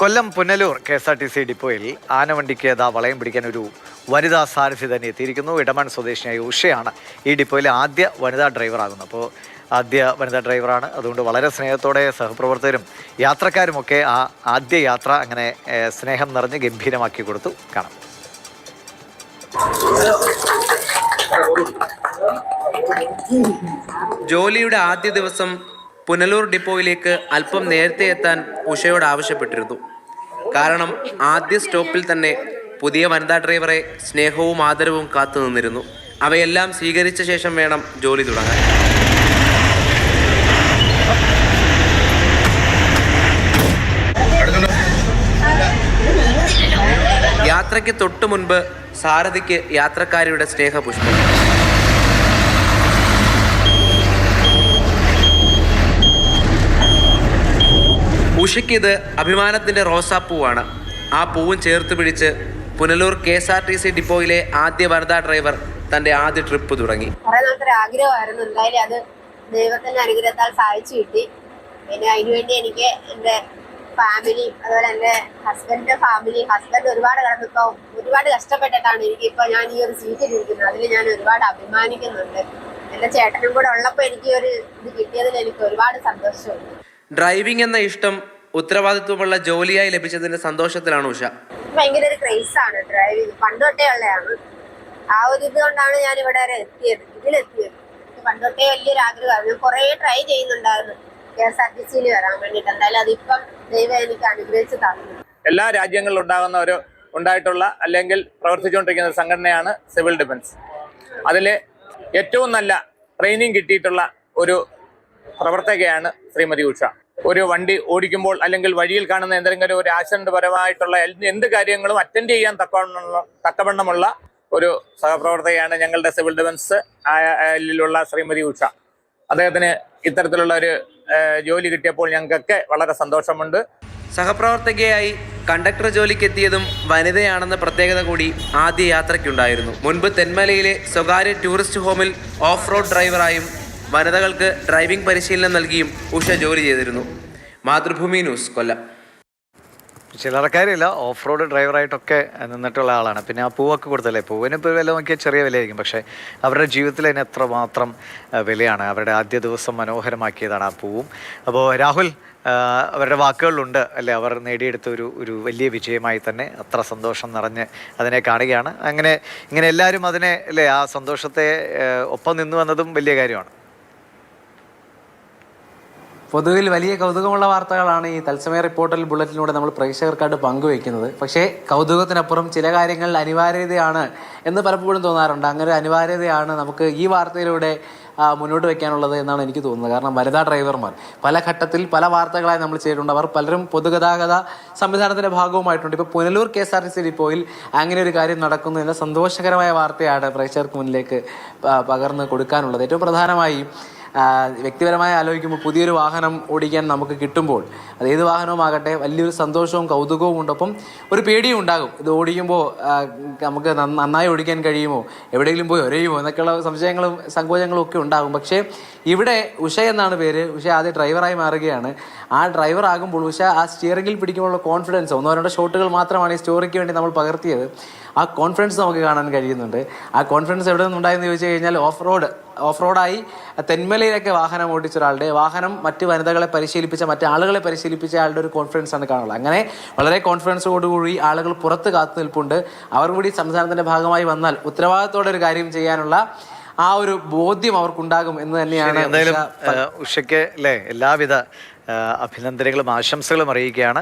Kollam Punalur K S R T C ഡിപ്പോയിൽ ആനവണ്ടിക്ക് ഏതാ വളയം പിടിക്കാൻ ഒരു വനിതാ സാരഥി തന്നെ എത്തിയിരിക്കുന്നു. ഇടമൺ സ്വദേശിയായ ഉഷയാണ് ഈ ഡിപ്പോയിലെ ആദ്യ വനിതാ ഡ്രൈവറാകുന്നത് അപ്പോൾ ആദ്യ വനിതാ ഡ്രൈവറാണ് അതുകൊണ്ട് വളരെ സ്നേഹത്തോടെ സഹപ്രവർത്തകരും യാത്രക്കാരുമൊക്കെ ആ ആദ്യ യാത്ര അങ്ങനെ സ്നേഹം നിറഞ്ഞ് ഗംഭീരമാക്കി കൊടുത്തു. കാണാം. ജോലിയുടെ ആദ്യ ദിവസം പുനലൂർ ഡിപ്പോയിലേക്ക് അല്പം നേരത്തെ എത്താൻ ഉഷയോട് ആവശ്യപ്പെട്ടിരുന്നു. കാരണം ആദ്യ സ്റ്റോപ്പിൽ തന്നെ പുതിയ വനിതാ ഡ്രൈവറെ സ്നേഹവും ആദരവും കാത്തു നിന്നിരുന്നു. അവയെല്ലാം സ്വീകരിച്ച ശേഷം വേണം ജോലി തുടങ്ങാൻ. യാത്രയ്ക്ക് തൊട്ടു മുൻപ് സാരഥിക്ക് യാത്രക്കാരിയുടെ സ്നേഹപുഷ്പം. ഉഷയ്ക്കിത് അഭിമാനത്തിന്റെ റോസാപ്പൂവാണ്. ആ പൂവും ചേർത്ത് പിടിച്ച് Punalur K S R T C ഡിപ്പോയിലെ ആദ്യ വനിതാ ഡ്രൈവർ തന്റെ ആദ്യ ട്രിപ്പ് തുടങ്ങി. കുറെ നാളത്തെ ആഗ്രഹമായിരുന്നു. എന്തായാലും അത് ദൈവത്തിന്റെ അനുഗ്രഹത്താൽ സാധിച്ചു കിട്ടി. പിന്നെ അതിനുവേണ്ടി എനിക്ക് എന്റെ ഫാമിലി അതുപോലെ എന്റെ ഹസ്ബൻഡിന്റെ ഫാമിലി ഹസ്ബൻഡ് ഒരുപാട് കിടന്നിപ്പോ ഒരുപാട് കഷ്ടപ്പെട്ടിട്ടാണ് എനിക്കിപ്പോ ഞാൻ ഈ ഒരു സീറ്റിൽ ഇരിക്കുന്നത് അതിൽ ഞാൻ ഒരുപാട് അഭിമാനിക്കുന്നുണ്ട്. എന്റെ ചേട്ടനും കൂടെ ഉള്ളപ്പോൾ എനിക്ക് ഒരു ഇത് കിട്ടിയതിൽ എനിക്ക് ഒരുപാട് സന്തോഷമുണ്ട്. ഡ്രൈവിംഗ് എന്ന ഇഷ്ടം ഉത്തരവാദിത്വമുള്ള ജോലിയായി ലഭിച്ചതിന്റെ സന്തോഷത്തിലാണ് ഉഷ. ഭയങ്കര ഒരു ക്രൈസ് ആണ് ഡ്രൈവിംഗ് പണ്ട് തൊട്ടേ ഉള്ളതാണ്. ആ ഒരു ഇത് കൊണ്ടാണ് ഞാൻ ഇവിടെ വരെ എത്തിയത്. ഇതിലെത്തിയത്. പണ്ട് തൊട്ടേ വലിയൊരു ആഗ്രഹമായിരുന്നു ഞാൻ കുറേ ട്രൈ ചെയ്യുന്നുണ്ടായിരുന്നു. കെ എസ് ആർ ടി സിയിൽ വരാൻ വേണ്ടിയിട്ട്. എന്തായാലും അതിപ്പം ദൈവം എനിക്ക് അനുഗ്രഹിച്ച് തന്നു. എല്ലാ രാജ്യങ്ങളിലും ഉണ്ടാകുന്ന ഒരു ഉണ്ടായിട്ടുള്ള അല്ലെങ്കിൽ പ്രവർത്തിച്ചുകൊണ്ടിരിക്കുന്ന ഒരു സംഘടനയാണ് സിവിൽ ഡിഫൻസ്. അതിൽ ഏറ്റവും നല്ല ട്രെയിനിങ് കിട്ടിയിട്ടുള്ള ഒരു പ്രവർത്തകയാണ് ശ്രീമതി ഉഷ. ഒരു വണ്ടി ഓടിക്കുമ്പോൾ അല്ലെങ്കിൽ വഴിയിൽ കാണുന്ന എന്തെങ്കിലും ഒരു ആക്സിഡന്റ് പരമായിട്ടുള്ള എന്ത് കാര്യങ്ങളും അറ്റൻഡ് ചെയ്യാൻ തക്കവണ്ണമുള്ള തക്കവണ്ണമുള്ള ഒരു സഹപ്രവർത്തകയാണ് ഞങ്ങളുടെ സിവിൽ ഡിഫൻസ് ആയിലുള്ള ശ്രീമതി ഉഷ. അദ്ദേഹത്തിന് ഇത്തരത്തിലുള്ള ഒരു ജോലി കിട്ടിയപ്പോൾ ഞങ്ങൾക്കൊക്കെ വളരെ സന്തോഷമുണ്ട്. സഹപ്രവർത്തകയായി കണ്ടക്ടർ ജോലിക്ക് എത്തിയതും വനിതയാണെന്ന പ്രത്യേകത കൂടി ആദ്യ യാത്രയ്ക്കുണ്ടായിരുന്നു. മുൻപ് തെന്മലയിലെ സ്വകാര്യ ടൂറിസ്റ്റ് ഹോമിൽ ഓഫ് റോഡ് ഡ്രൈവറായും വനിതകൾക്ക് ഡ്രൈവിംഗ് പരിശീലനം നൽകിയും ഉഷ ജോലി ചെയ്തിരുന്നു. മാതൃഭൂമി ന്യൂസ് കൊല്ലം. ചിലർക്കാരില്ല ഓഫ് റോഡ് ഡ്രൈവറായിട്ടൊക്കെ നിന്നിട്ടുള്ള ആളാണ്. പിന്നെ ആ പൂവൊക്കെ കൊടുത്തല്ലേ? പൂവിന് ഇപ്പോൾ വില നോക്കിയാൽ ചെറിയ വിലയായിരിക്കും. പക്ഷേ അവരുടെ ജീവിതത്തിൽ അതിന് എത്രമാത്രം വിലയാണ് അവരുടെ ആദ്യ ദിവസം മനോഹരമാക്കിയതാണ് ആ പൂവും. അപ്പോൾ രാഹുൽ അവരുടെ വാക്കുകളിലുണ്ട് അല്ലേ? അവർ നേടിയെടുത്ത ഒരു ഒരു വലിയ വിജയമായി തന്നെ അത്ര സന്തോഷം നിറഞ്ഞ് അതിനെ കാണുകയാണ്. അങ്ങനെ ഇങ്ങനെ എല്ലാവരും അതിനെ അല്ലേ ആ സന്തോഷത്തെ ഒപ്പം നിന്നു വന്നതും വലിയ കാര്യമാണ്. പൊതുവിൽ വലിയ കൗതുകമുള്ള വാർത്തകളാണ് ഈ തത്സമയ റിപ്പോർട്ടൽ ബുള്ളറ്റിലൂടെ നമ്മൾ പ്രേക്ഷകർക്കായിട്ട് പങ്കുവയ്ക്കുന്നത്. പക്ഷേ കൗതുകത്തിനപ്പുറം ചില കാര്യങ്ങൾ അനിവാര്യതയാണ് എന്ന് പലപ്പോഴും തോന്നാറുണ്ട്. അങ്ങനെ അനിവാര്യതയാണ് നമുക്ക് ഈ വാർത്തയിലൂടെ മുന്നോട്ട് വയ്ക്കാനുള്ളത് എന്നാണ് എനിക്ക് തോന്നുന്നത്. കാരണം വനിതാ ഡ്രൈവർമാർ പല ഘട്ടത്തിൽ പല വാർത്തകളായി നമ്മൾ ചെയ്തിട്ടുണ്ട്. അവർ പലരും പൊതുഗതാഗത സംവിധാനത്തിന്റെ ഭാഗവുമായിട്ടുണ്ട്. ഇപ്പോൾ Punalur K S R T C ഡിപ്പോയിൽ അങ്ങനെ ഒരു കാര്യം നടക്കുന്നു എന്ന സന്തോഷകരമായ വാർത്തയാണ് പ്രേക്ഷകർക്ക് മുന്നിലേക്ക് പകർന്ന് കൊടുക്കാനുള്ളത്. ഏറ്റവും പ്രധാനമായി വ്യക്തിപരമായി ആലോചിക്കുമ്പോൾ പുതിയൊരു വാഹനം ഓടിക്കാൻ നമുക്ക് കിട്ടുമ്പോൾ അത് ഏത് വാഹനവുമാകട്ടെ വലിയൊരു സന്തോഷവും കൗതുകവും ഉണ്ടൊപ്പം ഒരു പേടിയും ഉണ്ടാകും. ഇത് ഓടിക്കുമ്പോൾ നമുക്ക് നന്നായി ഓടിക്കാൻ കഴിയുമോ എവിടെയെങ്കിലും പോയി ഒരയുമോ എന്നൊക്കെയുള്ള സംശയങ്ങളും സങ്കോചങ്ങളും ഒക്കെ ഉണ്ടാകും. പക്ഷേ ഇവിടെ ഉഷ എന്നാണ് പേര്. ഉഷ ആദ്യം ഡ്രൈവറായി മാറുകയാണ്. ആ ഡ്രൈവർ ആകുമ്പോൾ ഉഷ ആ സ്റ്റിയറിംഗിൽ പിടിക്കുമ്പോഴുള്ള കോൺഫിഡൻസ് ഒന്നോ രണ്ടോ ഷോട്ടുകൾ മാത്രമാണ് ഈ സ്റ്റോറിക്ക് വേണ്ടി നമ്മൾ പകർത്തിയത്. ആ കോൺഫിഡൻസ് നമുക്ക് കാണാൻ കഴിയുന്നുണ്ട്. ആ കോൺഫിഡൻസ് എവിടെ നിന്നുണ്ടായെന്ന് ചോദിച്ചു കഴിഞ്ഞാൽ ഓഫ് റോഡ് ഓഫ് റോഡായി തെന്മലയിലൊക്കെ വാഹനം ഓടിച്ച ഒരാളുടെ വാഹനം മറ്റ് വനിതകളെ പരിശീലിപ്പിച്ച മറ്റു ആളുകളെ പരിശീലിപ്പിച്ച ആളുടെ ഒരു കോൺഫിഡൻസ് ആണ് കാണുള്ളത് അങ്ങനെ വളരെ കോൺഫിഡൻസോടുകൂടി ആളുകൾ പുറത്ത് കാത്തു നിൽപ്പുണ്ട്. അവർ കൂടി സംസ്ഥാനത്തിന്റെ ഭാഗമായി വന്നാൽ ഉത്തരവാദിത്തോടെ ഒരു കാര്യം ചെയ്യാനുള്ള ആ ഒരു ബോധ്യം അവർക്കുണ്ടാകും എന്ന് തന്നെയാണ് എന്തായാലും ഉഷയ്ക്ക് അല്ലേ എല്ലാവിധ അഭിനന്ദനങ്ങളും ആശംസകളും അറിയിക്കുകയാണ്.